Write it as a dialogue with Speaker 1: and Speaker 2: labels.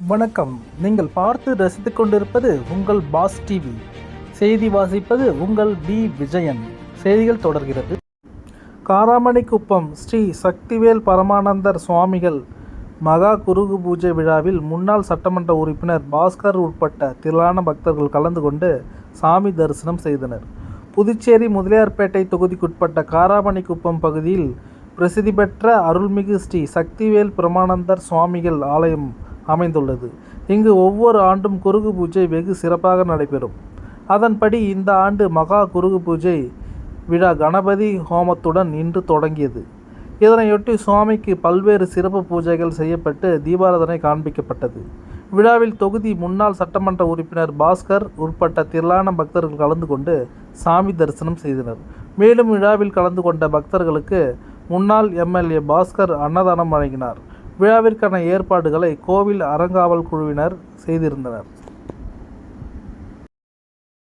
Speaker 1: வணக்கம். நீங்கள் பார்த்து ரசித்துக் கொண்டிருப்பது உங்கள் பாஸ் டிவி. செய்தி வாசிப்பது உங்கள் பி விஜயன். செய்திகள் தொடர்கிறது. காராமணிக்குப்பம் ஸ்ரீ சக்திவேல் பரமானந்தர் சுவாமிகள் மகா குருகு பூஜை விழாவில் முன்னாள் சட்டமன்ற உறுப்பினர் பாஸ்கர் உட்பட்ட திரளான பக்தர்கள் கலந்து கொண்டு சாமி தரிசனம் செய்தனர். புதுச்சேரி முதலியார்பேட்டை தொகுதிக்குட்பட்ட காராமணிக்குப்பம் பகுதியில் பிரசித்தி பெற்ற அருள்மிகு ஸ்ரீ சக்திவேல் பிரமானந்தர் சுவாமிகள் ஆலயம் அமைந்துள்ளது. இங்கு ஒவ்வொரு ஆண்டும் குருகு பூஜை வெகு சிறப்பாக நடைபெறும். அதன்படி இந்த ஆண்டு மகா குருகு பூஜை விழா கணபதி ஹோமத்துடன் இன்று தொடங்கியது. இதனையொட்டி சுவாமிக்கு பல்வேறு சிறப்பு பூஜைகள் செய்யப்பட்டு தீபாராதனை காண்பிக்கப்பட்டது. விழாவில் தொகுதி முன்னாள் சட்டமன்ற உறுப்பினர் பாஸ்கர் உட்பட்ட திரளான பக்தர்கள் கலந்து கொண்டு சாமி தரிசனம் செய்தனர். மேலும் விழாவில் கலந்து கொண்ட பக்தர்களுக்கு முன்னாள் எம்எல்ஏ பாஸ்கர் அன்னதானம் வழங்கினார். விழாவிற்கான ஏற்பாடுகளை கோவில் அறங்காவல் குழுவினர் செய்திருந்தனர்.